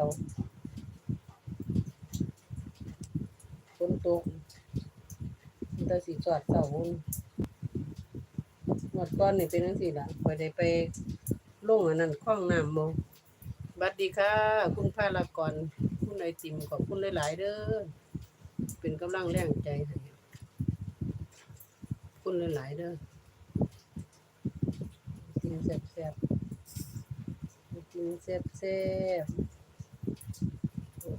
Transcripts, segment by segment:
เขาฝนตกมันแต่สิจอดเสาหมดก้อนนี่เป็นจังซี่ล่ะข่อยได้ไปลงอันนั้นคล้องน้ำบ่บัดดีค่ะ คุณพารากรคุณไอติมขอบคุณหลาย ๆ เด้อเป็นกำลังแรงใจให้คุณหลาย ๆ เด้อกินแซ่บๆกินแซ่บๆโอ้โห สวั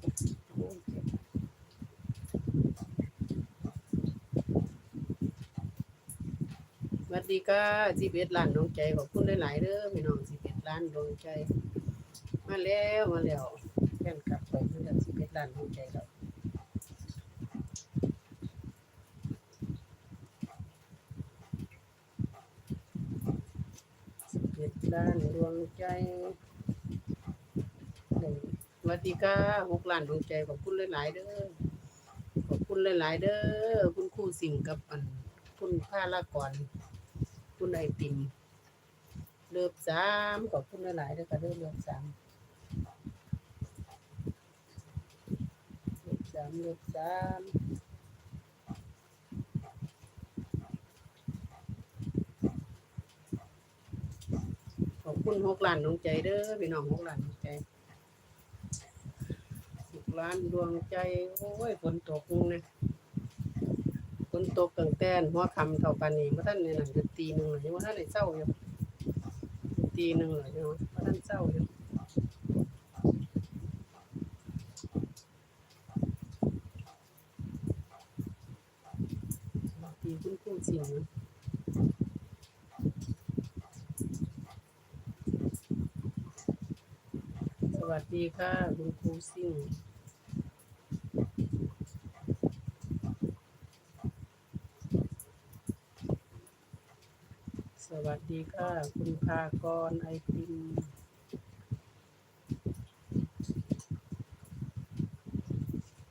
สดีค่ะสิบเอ็ดล้านดวงใจขอบคุณหลายๆเด้อพี่น้องสิบเอ็ดล้านดวงใจ มาแล้วมาแล้วแฟนกลับไปมันจะสิบเอ็ดล้านดวงใจแล้วสิบเอ็ดล้านดวงใจนี่ส วัสดีค่ะหกล้านดวงใจขอบคุณหลาย ๆ เด้อขอบคุณหลาย ๆ เด้อคุณครูสิ่งกับอันคุณพาลากรคุณไอติมเลือบสามขอบคุณหลายๆด้วยค่ะเด้อเลือบสามเลือบสามเลือบสามขอบคุณหกล้านดวงใจเด้อพี่น้องหกล้านดวงใจ หกล้านดวงใจ โอ้ยฝนตกนะฝนตกตั้งแต่หัวคำเท่าปานนี้บ่ทันในหนั้นจะตีหนึ่งเลยยังบ่ทันได้เศร้าอยู่ตีหนึ่งเลยยังบ่ทันเศร้าอยู่ตีคุณครูเสียงนะสวัสดีค่ะ คุณครูซิ่ง สวัสดีค่ะ คุณภากรไอติม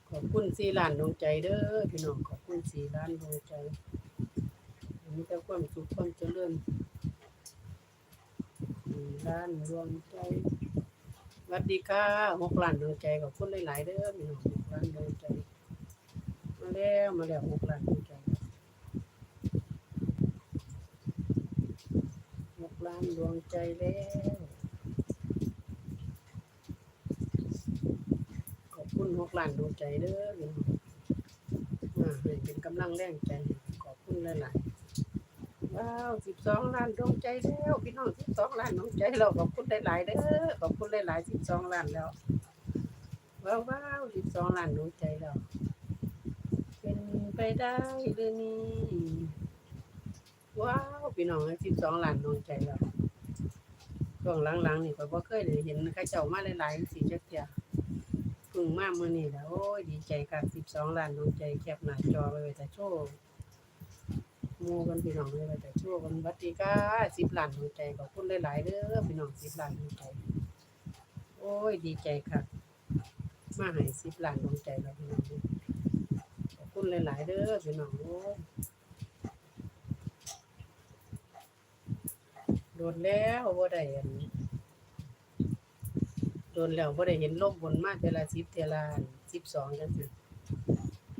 ขอบคุณสี่ล้านดวงใจเด้อพี่น้องขอบคุณสี่ล้านดวงใจมีแต่ความสุขความเจริญสีล้านดวงใจสวัสดีค่ะหกล้านดวงใจขอบคุณหลายๆเด้อพี่น้องหกล้านดวงใจ มาแล้วมาแล้วหกล้านดวงใจ หก ล้านดวงใจแล้ว ขอบคุณหกล้านดวงใจเด้อพี่น้องมาให้เป็นกำลังแรงใจ ขอบคุณหลายๆว้าวสิบสองล้านดวงใจแล้วพี่น้องสิบสองล้านดวงใจเราขอบคุณหลายๆเด้อขอบคุณหลายๆสิบสองล้านแล้วว้าวว้าวสิบสองล้านดวงใจแล้วเป็นไปได้หรือนี่ว้าว พี่น้องสิบสองล้านดวงใจแล้วช่วงหลังๆนี่ก็บ่เคยได้เห็นข้าเจ้ามาหลายๆสิจักเทียพึ่งมากเมื้อนี้แล้วโอ้ยดีใจคัก12ล้านดวงใจแคปหน้าจอไว้ไว้แต่โชว์มูกันพี่น้องไว้ไว้แต่โชว์กันบัดดีค่ะ10ล้านดวงใจขอบคุณหลายๆเด้อพี่น้อง10ล้านดวงใจโอ้ยดีใจคักมาให้10ล้านดวงใจแล้วพี่น้องขอบคุณหลายๆเด้อพี่น้อง โดนแล้วบ่ได้อันโดนแล้วบ่ได้เห็นลมบนมาเทอละ10เทอละ12จังซี่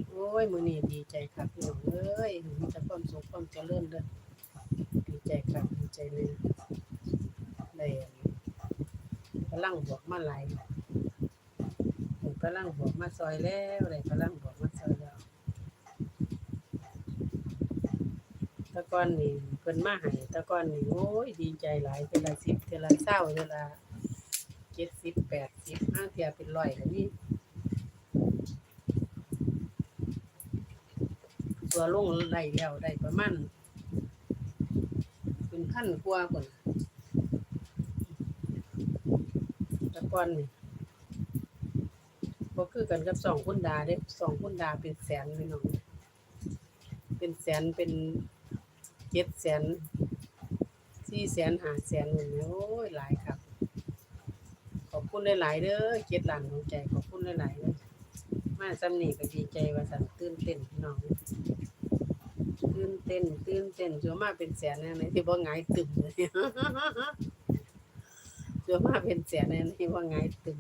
โอ้ย มือนี้ดีใจครับพี่น้องเอ้ยมีแต่ความสุขความเจริญเด้อดีใจครับดีใจเลยได้พลังบวกมาหลายพลังบวกมาซอยแล้วได้พลังบวกมาซอยแล้ว แตะก้อนนี่เพิ่นมาให้ตะก้อนนี่โอ้ยดีใจหลายเทอละสิบเทอละเศร้าเทอละเจ็ดสิบแปดสิบห้าเทียเป็นร้อยก็มีตัวลงไล่แล้วได้ประมาณเป็นพันกว่าคนตะก้อนนี่บ่คือกันกับสองคุณดาเด้สองคุณดาเป็นแสนพี่น้องเป็นแสนเป็น เจ็ดแสนสี่แสนห้าแสนหนึ่งโอ้ยหลายครับ ขอบคุณหลายๆเด้อเจ็ดล้านของใจขอบคุณหลายๆเลยมาซ้ำนี่ก็ดีใจว่าสันตื่นเต้นพี่น้องตื่นเต้นตื่นเต้นชัวมาเป็นแสนแน่เลยที่ว่าไงตึมเลยชัวมาเป็นแสนแน่เลยที่ว่าไงตึม